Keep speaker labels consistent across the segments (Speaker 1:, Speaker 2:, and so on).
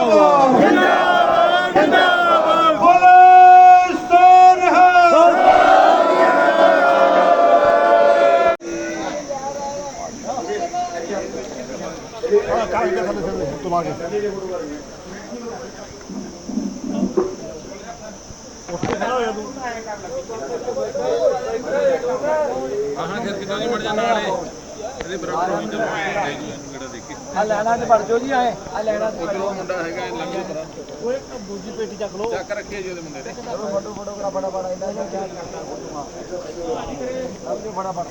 Speaker 1: ਜਿੰਦਾਬਾਦ ਜਿੰਦਾਬਾਦ ਜਿੰਦਾਬਾਦ। ਬੋਲੇ ਸੋਨਹਾ
Speaker 2: ਆਹਾਂ ਫਿਰ ਕਿਦਾਂ ਨਹੀਂ ਮੜ ਜਾ ਨਾਲੇ? ਇਹਦੇ ਬਰਾਬਰ ਹੋ ਚੱਲ
Speaker 3: ਆ ਲੈਣਾ ਤੇ ਵੜ ਜਾਓ ਜੀ ਆਏ। ਆ ਲੈਣਾ ਤੇ
Speaker 2: ਉਹ ਮੁੰਡਾ ਹੈਗਾ ਇਹ ਲੰਘ ਪਰਾਂ
Speaker 3: ਓਏ ਦੂਜੀ ਪੇਟੀ ਚੱਕ ਲਓ।
Speaker 2: ਚੱਕ ਰੱਖਿਆ ਜੀ ਉਹਦੇ ਮੁੰਡੇ ਨੇ
Speaker 3: ਫੋਟੋ ਫੋਟੋ ਕਰਾ ਬੜਾ ਬੜਾ ਇਹਨਾਂ ਦਾ ਕਿਆ ਕਰਨਾ ਫੋਟੋ ਬੜਾ ਬੜਾ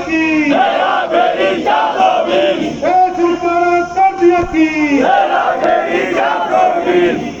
Speaker 1: aqui. Será que ele já provide? Esse para sorte aqui. Será que ele já provide?